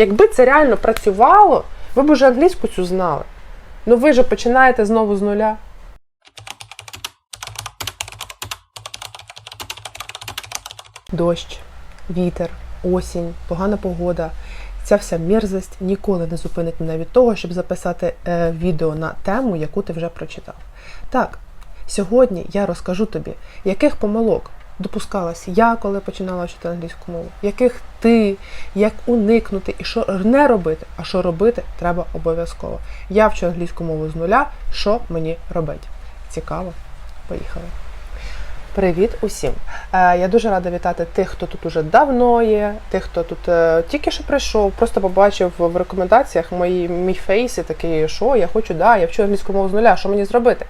Якби це реально працювало, ви б уже англійську цю знали. Ну ви ж починаєте знову з нуля. Дощ, вітер, осінь, погана погода. Ця вся мерзость ніколи не зупинить мене від того, щоб записати е, відео на тему, яку ти вже прочитав. Так, сьогодні я розкажу тобі, яких помилок допускалась я, коли починала вчити англійську мову, яких ти, як уникнути і що не робити, а що робити треба обов'язково. Я вчу англійську мову з нуля, що мені робити. Цікаво? Поїхали. Привіт усім! Е, Я дуже рада вітати тих, хто тут уже давно є, тих, хто тут е, тільки що прийшов, просто побачив в рекомендаціях мої мій фейс і такий, що я хочу, да, я вчу англійську мову з нуля, що мені зробити?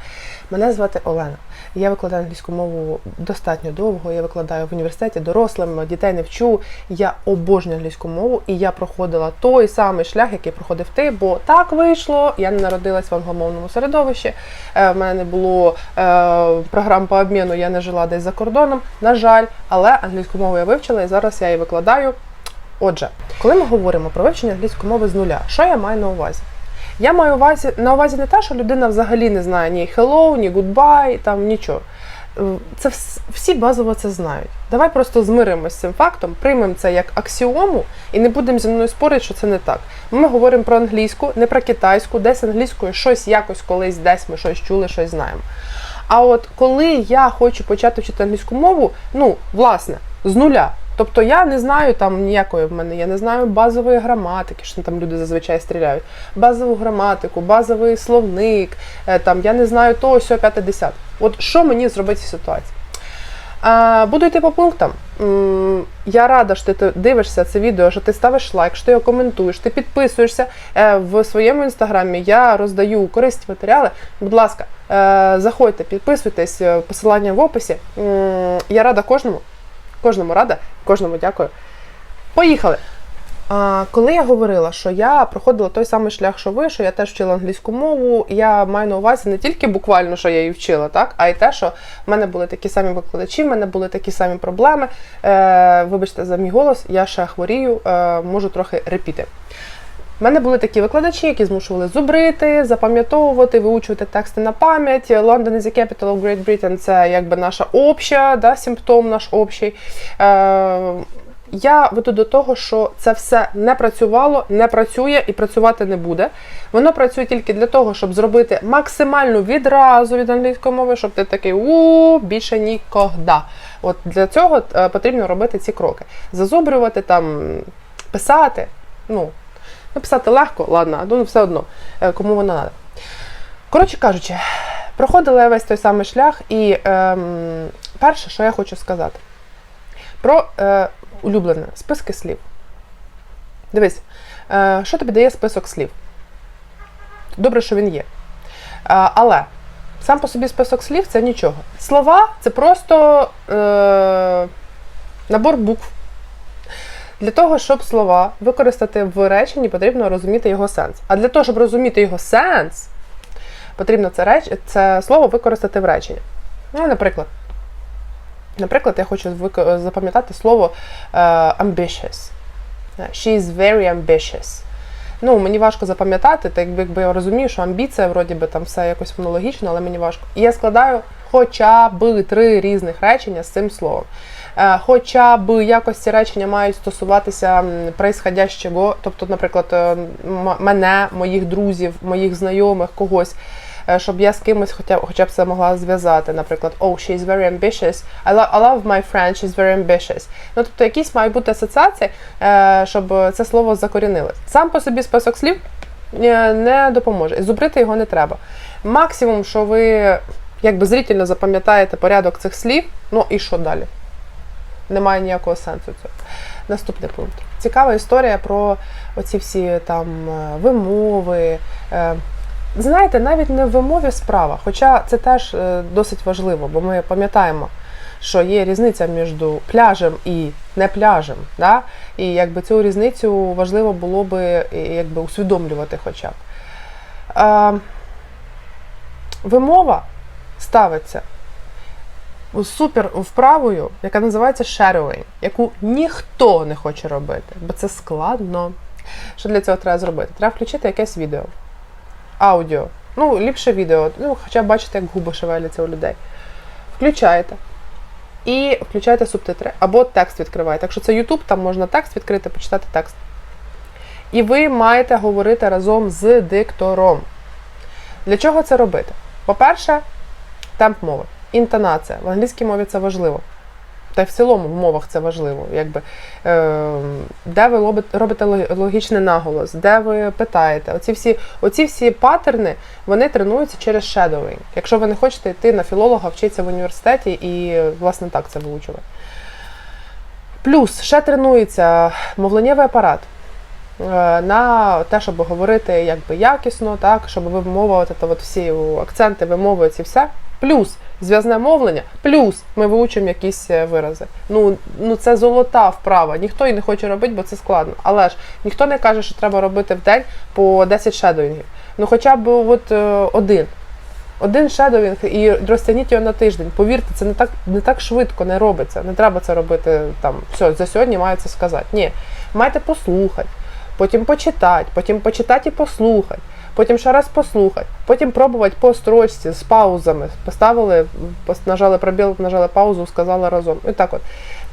Мене звати Олена. Я викладаю англійську мову достатньо довго. Я викладаю в університеті дорослим, дітей не вчу. Я обожнюю англійську мову, і я проходила той самий шлях, який проходив ти, бо так вийшло. Я не народилась в англомовному середовищі. е, В мене не було е, програм по обміну, я не жила десь за кордоном. На жаль, але англійську мову я вивчила і зараз я її викладаю. Отже, коли ми говоримо про вивчення англійської мови з нуля, що я маю на увазі? Я маю увазі, на увазі не те, що людина взагалі не знає ні hello, ні goodbye, там нічого. Е, Це всі базово це знають. Давай просто змиримося з цим фактом, приймемо це як аксіому і не будемо зі мною спорити, що це не так. Ми говоримо про англійську, не про китайську, десь англійською щось якось колись, десь ми щось чули, щось знаємо. А от коли я хочу почати вчити англійську мову, ну, власне, з нуля. Тобто я не знаю там ніякої в мене, я не знаю базової граматики, що там люди зазвичай стріляють. Базову граматику, базовий словник, е, там я не знаю того, сього, п'яте, десяте. От що мені зробити в ситуації? Буду йти по пунктам. Я рада, що ти дивишся це відео, що ти ставиш лайк, що ти його коментуєш, ти підписуєшся Е, в своєму інстаграмі. Я роздаю корисні матеріали. Будь ласка, е, заходьте, підписуйтесь, е, посилання в описі. Я рада кожному, кожному рада, кожному дякую. Поїхали! Коли я говорила, що я проходила той самий шлях, що ви, що я теж вчила англійську мову, я маю на увазі не тільки буквально, що я її вчила, так, а й те, що в мене були такі самі викладачі, в мене були такі самі проблеми. Е, вибачте за мій голос, я ще хворію, е, можу трохи репіти. У мене були такі викладачі, які змушували зубрити, запам'ятовувати, виучувати тексти на пам'ять. London is the capital of Great Britain – це якби наша обща, да, симптом наш общий. Е, я веду до того, що це все не працювало, не працює і працювати не буде. Воно працює тільки для того, щоб зробити максимальну відразу від англійської мови, щоб ти такий у більше нікогда. От для цього е, потрібно робити ці кроки. Зазубрювати там, писати. Ну, написати легко, ладно, ну все одно, е, кому воно треба. Коротше кажучи, проходила я весь той самий шлях, і ем, перше, що я хочу сказати, про е, улюблене списки слів. Дивись, е, що тобі дає список слів? Добре, що він є. Е, але сам по собі список слів це нічого. Слова це просто е, набор букв. Для того, щоб слова використати в реченні, потрібно розуміти його сенс. А для того, щоб розуміти його сенс, потрібно це, реч... це слово використати в реченні. Ну, наприклад, наприклад, я хочу запам'ятати слово е, ambitious. She is very ambitious. Ну, мені важко запам'ятати, так якби я розумію, що амбіція, вроді би, там все якось воно логічно, але мені важко. І я складаю хоча б три різних речення з цим словом. Е, Хоча б якось ці речення мають стосуватися происходящого, тобто, наприклад, е, мене, моїх друзів, моїх знайомих, когось. Е, Щоб я з кимось хоча, хоча б це могла зв'язати, наприклад, oh, she is very ambitious, I love, I love my friend, she's very ambitious. Ну, тобто якісь мають бути асоціації, е, щоб це слово закорінили. Сам по собі список слів е, не допоможе. І зубрити його не треба. Максимум, що ви якби зрительно запам'ятаєте порядок цих слів, ну і що далі? Немає ніякого сенсу цього. Наступний пункт. Цікава історія про оці всі там вимови. Знаєте, навіть не в вимові справа, хоча це теж е, досить важливо, бо ми пам'ятаємо, що є різниця між пляжем і не пляжем. Да? І якби цю різницю важливо було би е, якби, усвідомлювати хоча б. Е, вимова ставиться супер вправою, яка називається shadowing, яку ніхто не хоче робити, бо це складно. Що для цього треба зробити? Треба включити якесь відео, аудіо. Ну, ліпше відео, ну, хоча бачите, як губи шевеляться у людей. Включаєте. І включаєте субтитри або текст відкриваєте. Якщо це YouTube, там можна текст відкрити, почитати текст. І ви маєте говорити разом з диктором. Для чого це робити? По-перше, темп мови, інтонація. В англійській мові це важливо. Та й в цілому в мовах це важливо. Якби, е, де ви робите, логічний наголос, де ви питаєте. Оці всі, оці всі паттерни вони тренуються через shadowing. Якщо ви не хочете йти на філолога, вчитися в університеті і, власне, так це вивчувати. Плюс ще тренується мовленнєвий апарат е, на те, щоб говорити якби якісно, так, щоб вимовувати от всі акценти, вимови, ці все. Плюс зв'язне мовлення, плюс ми вивчимо якісь е, вирази. Ну, ну це золота вправа. Ніхто її не хоче робити, бо це складно. Але ж ніхто не каже, що треба робити в день по 10 шедоїнгів. Ну хоча б от е, один. Один шедовінг і розтягніть його на тиждень. Повірте, це не так не так швидко не робиться. Не треба це робити там. Все, за сьогодні маю це сказати. Ні, маєте послухати, потім почитати, потім почитати і послухати, потім ще раз послухати, потім пробувати по строчці з паузами. Поставили, нажали пробіл, нажали паузу, сказали разом. І так от.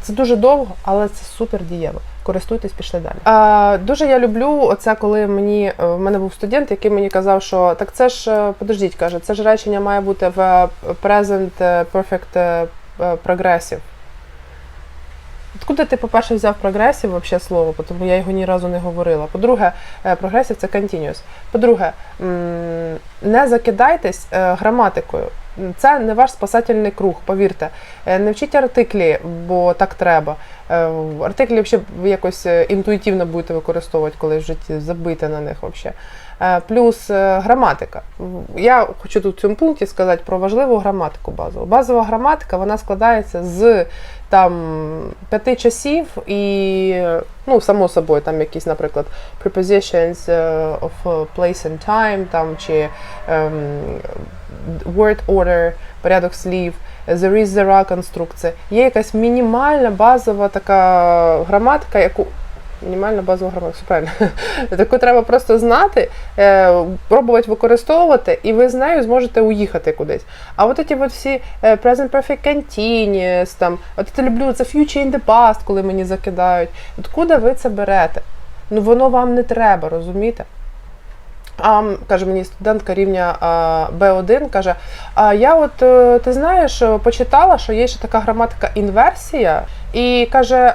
Це дуже довго, але це супер дієво. Користуйтесь, пішли далі. А, дуже я люблю оце, коли мені е, в мене був студент, який мені казав, що так це ж е, подождіть, каже, це ж речення має бути в е, present perfect progressive. Откуда ти, по-перше, взяв прогресів вообще слово, тому я його ні разу не говорила. По-друге, е, прогресів це continuous. По-друге, не закидайтесь е, граматикою. Це не ваш спасательний круг, повірте. Е, Не вчіть артиклі, бо так треба. Артиклі взагалі якось інтуїтивно будете використовувати, коли в житті забите на них взагалі. Плюс граматика. Я хочу тут в цьому пункті сказати про важливу граматику базову. Базова граматика вона складається з там п'яти часів і, ну, само собою, там якісь, наприклад, prepositions е, of place and time, там, чи um, word order, порядок слів, there is, there are конструкція. Є якась мінімальна базова така граматика, яку Мінімальна базова граматика, все правильно. Таку треба просто знати, е, пробувати використовувати, і ви з нею зможете уїхати кудись. А от ці от всі е, present perfect continuous, там, от я люблю це future in the past, коли мені закидають. Откуда ви це берете? Ну воно вам не треба, розумієте? А, каже мені студентка рівня а, B1, каже: А я от е, ти знаєш, почитала, що є ще така граматика інверсія, і каже: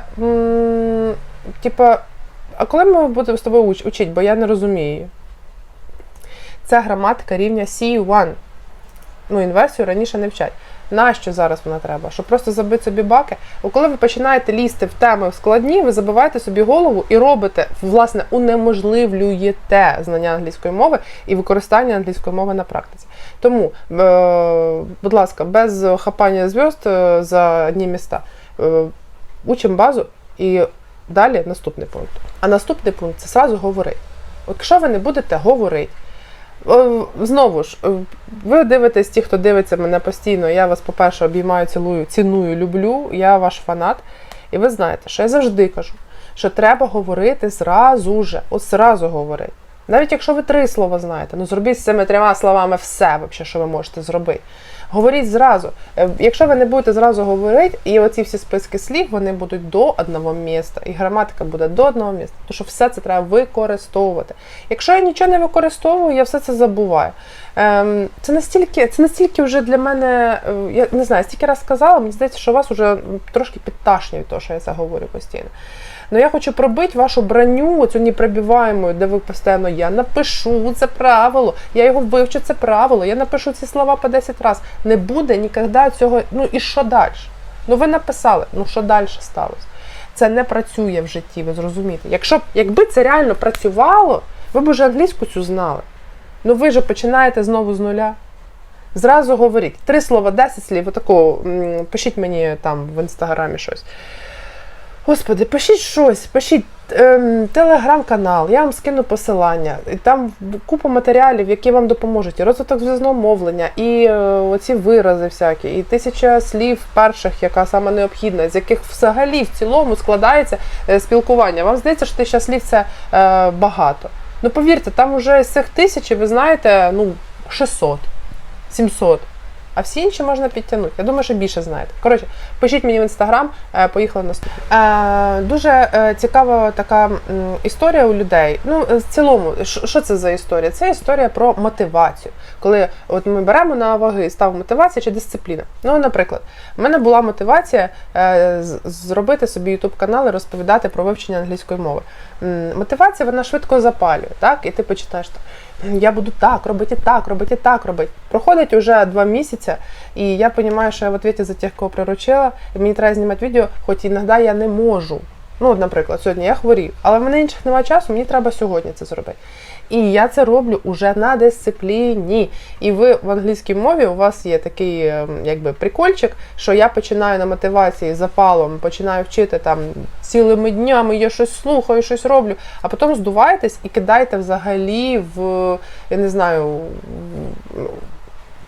типа, а коли ми будемо з тобою уч- учити, бо я не розумію. Це граматика рівня C1. Ну, інверсію раніше не вчать. Нащо зараз вона треба? Щоб просто забити собі баки. Бо коли ви починаєте лізти в теми складні, ви забиваєте собі голову і робите, власне, унеможливлюєте знання англійської мови і використання англійської мови на практиці. Тому, е, будь ласка, без хапання зв'язд е, за одні міста. Е, учимо базу і далі наступний пункт. А наступний пункт це сразу говорити. Якщо ви не будете говорити, Знову ж, е, ви дивитесь, ті, хто дивиться мене постійно. Я вас, по-перше, обіймаю, цілую, ціную, люблю. Я ваш фанат. І ви знаєте, що я завжди кажу, що треба говорити зразу же. От зразу говорити. Навіть якщо ви три слова знаєте, ну зробіть з цими трьома словами все, вообще, що ви можете зробити. Говоріть зразу. Е, Якщо ви не будете зразу говорити, і оці всі списки слів вони будуть до одного міста, і граматика буде до одного міста, тому що все це треба використовувати. Якщо я нічого не використовую, я все це забуваю. Ем, це настільки, це настільки вже для мене, е, я не знаю, стільки раз сказала, мені здається, що вас вже трошки підташнює того, що я це говорю постійно. Ну я хочу пробити вашу броню, оцю непробиваєму, де ви постійно я напишу це правило, я його вивчу це правило, я напишу ці слова по 10 разів. Не буде ніколи цього. Ну і що далі? Ну ви написали, ну що далі сталося? Це не працює в житті, ви зрозумієте. Якщо якби це реально працювало, ви б уже англійську цю знали. Ну ви ж починаєте знову з нуля. Зразу говоріть. Три слова, 10 слів, отако, пишіть мені там в інстаграмі щось. Господи, пишіть щось, пишіть ем, телеграм-канал, я вам скину посилання. І там купа матеріалів, які вам допоможуть. І розвиток зв'язного мовлення, і е, оці вирази всякі, і тисяча слів перших, яка саме необхідна, з яких взагалі в цілому складається е, спілкування. Вам здається, що тисяча слів це е, багато. Ну повірте, там уже з цих тисячі, ви знаєте, ну 600, 700. А всі інші можна підтягнути. Я думаю, що більше знаєте. Коротше, пишіть мені в інстаграм, е, поїхали наступне. Е, дуже е, цікава така історія у людей. Ну, е, в цілому, що це за історія? Це історія про мотивацію. Коли от ми беремо на ваги став мотивація чи дисципліна. Ну, наприклад, в мене була мотивація зробити собі youtube канал і розповідати про вивчення англійської мови. Мотивація вона швидко запалює, так? І ти почитаєш так. Я буду так, робити так, робити так, робити. Проходить уже два місяці, і я розумію, що я в відповіді за тих, кого приручила, і мені треба знімати відео, хоч іноді я не можу. Ну, от, наприклад, сьогодні я хворію, але в мене інших немає часу, мені треба сьогодні це зробити. І я це роблю уже на дисципліні. І ви в англійській мові у вас є такий ем, якби прикольчик, що я починаю на мотивації запалом, починаю вчити там цілими днями, я щось слухаю, щось роблю, а потім здуваєтесь і кидаєте взагалі в я не знаю. в-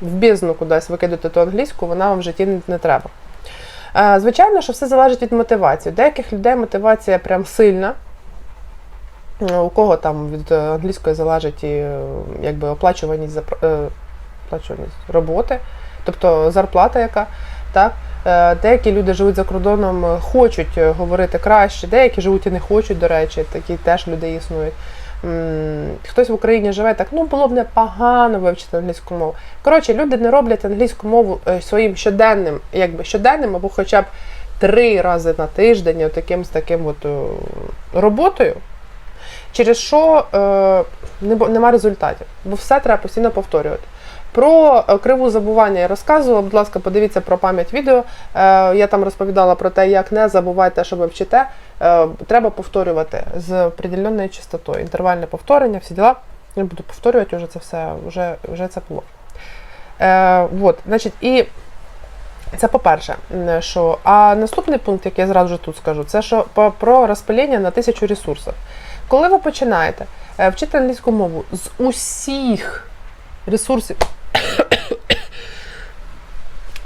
В бездну кудись викидати ту англійську, вона вам в житті не треба. Е, Звичайно, що все залежить від мотивації. У деяких людей мотивація прям сильна. Е, У кого там від англійської залежить і е, якби оплачуваність е, оплачуваність роботи, тобто зарплата яка. Так? Деякі люди живуть за кордоном, хочуть говорити краще, деякі живуть і не хочуть, до речі, такі теж люди існують. Хтось в Україні живе так, ну було б непогано вивчити англійську мову. Коротше, люди не роблять англійську мову е, своїм щоденним, якби щоденним, або хоча б три рази на тиждень, таким з таким от е, роботою, через що е, нема результатів, бо все треба постійно повторювати. Про е, криву забування я розказувала. Будь ласка, подивіться про пам'ять відео. Е, Я там розповідала про те, як не забувайте, що ви вчите. Е, Треба повторювати з определенною частотою. Інтервальне повторення, всі діла. Не буду повторювати вже це все, вже, вже це було. Е, от, значить, і це по-перше, що. А наступний пункт, який я зразу вже тут скажу, це що про розпилення на тисячу ресурсів. Коли ви починаєте е, вчити англійську мову з усіх ресурсів.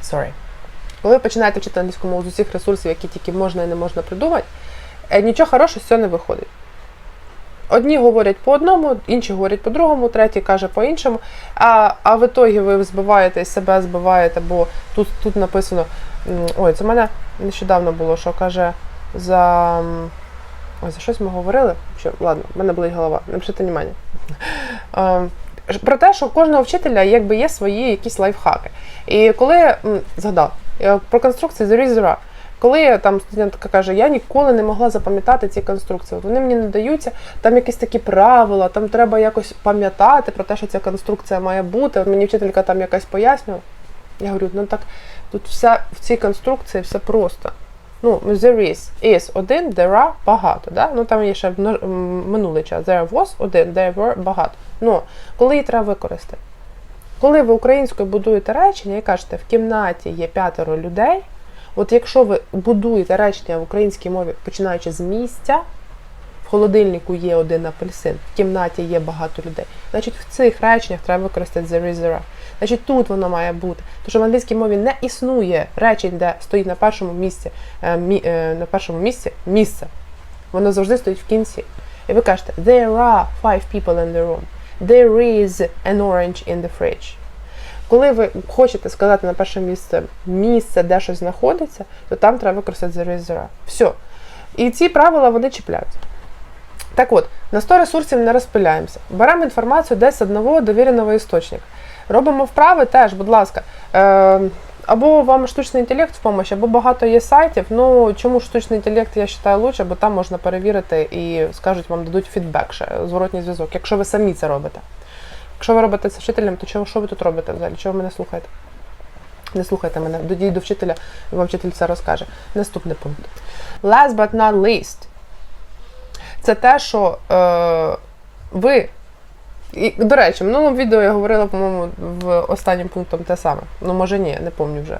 Sorry. Коли ви починаєте вчити англійську мову з усіх ресурсів, які тільки можна і не можна придумати, нічого хорошого з цього не виходить. Одні говорять по одному, інші говорять по другому, третій каже по іншому. А, а в ітогі ви збиваєте себе, збиваєте, бо тут, тут написано. Ой, це в мене нещодавно було, що каже за. Ой, за щось ми говорили. Що, ладно, в мене болить голова, не пишіть внимання. Ем, Про те, що у кожного вчителя якби є свої якісь лайфхаки. І коли згадав е, про конструкції The Reason коли там студентка каже, я ніколи не могла запам'ятати ці конструкції, вони мені не даються, там якісь такі правила, там треба якось пам'ятати про те, що ця конструкція має бути. Мені вчителька там якась пояснювала. Я говорю, ну так тут все в цій конструкції все просто. Ну, there is, is один, there are багато. Да? Ну там є ще минулий час. There was один, there were багато. Ну, коли її треба використати? Коли ви українською будуєте речення і кажете, в кімнаті є п'ятеро людей, от якщо ви будуєте речення в українській мові, починаючи з місця, в холодильнику є один апельсин, в кімнаті є багато людей, значить в цих реченнях треба використати the there. Значить, тут воно має бути. Тому що в англійській мові не існує речень, де стоїть на першому місці, е, е, на першому місці місце. Воно завжди стоїть в кінці. І ви кажете, there are five people in the room. There is an orange in the fridge. Коли ви хочете сказати на перше місце місце, де щось знаходиться, то там треба використати is, there. Все. І ці правила вони чіпляються. Так от, на 100 ресурсів не розпиляємося. Беремо інформацію десь з одного довіреного істочника. Робимо вправи теж, будь ласка. Е, або вам штучний інтелект в помощь, або багато є сайтів. Ну чому штучний інтелект я вважаю лучше, бо там можна перевірити і скажуть, вам дадуть фідбек, ще, зворотній зв'язок, якщо ви самі це робите. Якщо ви робите це вчителем, то чого, що ви тут робите взагалі? Чого ви мене слухаєте? Не слухайте мене, дойдіть до вчителя, і вам вчитель це розкаже. Наступний пункт. Last but not least. Це те, що е, ви. І, до речі, в минулому відео я говорила, по-моєму, в останнім пунктом те саме. Ну, може ні, не пам'ятаю вже.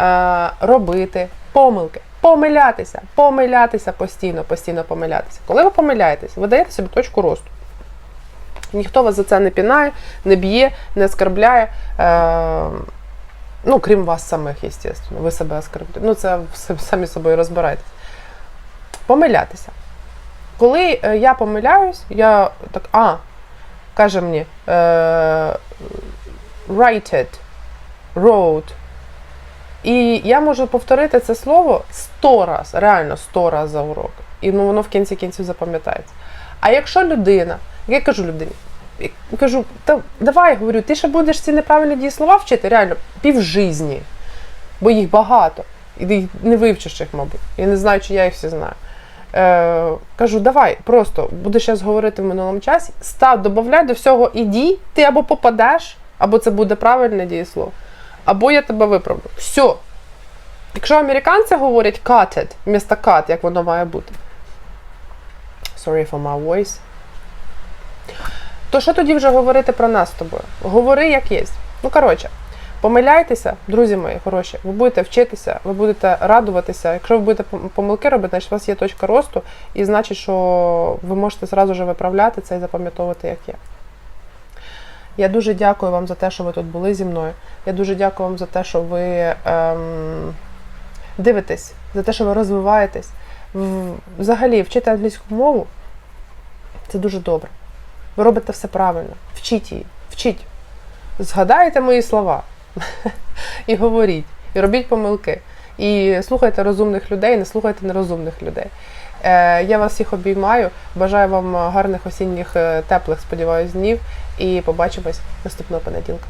Е, робити помилки. помилятися, помилятися постійно, постійно помилятися. Коли ви помиляєтесь, ви даєте собі точку росту. Ніхто вас за це не пінає, не б'є, не оскарбляє. Е, ну, крім вас самих, звісно. Ви себе оскарбляєте. Ну, це самі собою розбирайтесь. Помилятися. Коли е, я помиляюсь, я так, а, каже мені, е, write it, wrote. І я можу повторити це слово сто раз, реально сто раз за урок. І ну, воно в кінці кінців запам'ятається. А якщо людина, я кажу людині, я кажу, та давай говорю, ти ще будеш ці неправильні дієслова вчити, реально, півжизні, бо їх багато. І ти їх не вивчиш їх, мабуть. Я не знаю, чи я їх всі знаю. Е, кажу, давай, просто будеш зараз говорити в минулому часі, став, додавай до всього іді, ти або попадеш, або це буде правильне дієслово, або я тебе виправлю. Все. Якщо американці говорять cut it, вмісто cut, як воно має бути. Sorry for my voice. То що тоді вже говорити про нас з тобою? Говори як є. Ну, коротше, помиляйтеся, друзі мої хороші, ви будете вчитися, ви будете радуватися. Якщо ви будете помилки робити, значить у вас є точка росту, і значить, що ви можете зразу же виправляти це і запам'ятовувати, як є. Я дуже дякую вам за те, що ви тут були зі мною. Я дуже дякую вам за те, що ви ем, дивитесь, за те, що ви розвиваєтесь. Взагалі, вчити англійську мову це дуже добре. Ви робите все правильно. Вчіть її, вчіть. Згадайте мої слова і говоріть, і робіть помилки. І слухайте розумних людей, не слухайте нерозумних людей. Е, я вас всіх обіймаю. Бажаю вам гарних осінніх, е, теплих, сподіваюсь, днів. І побачимось наступного понеділка.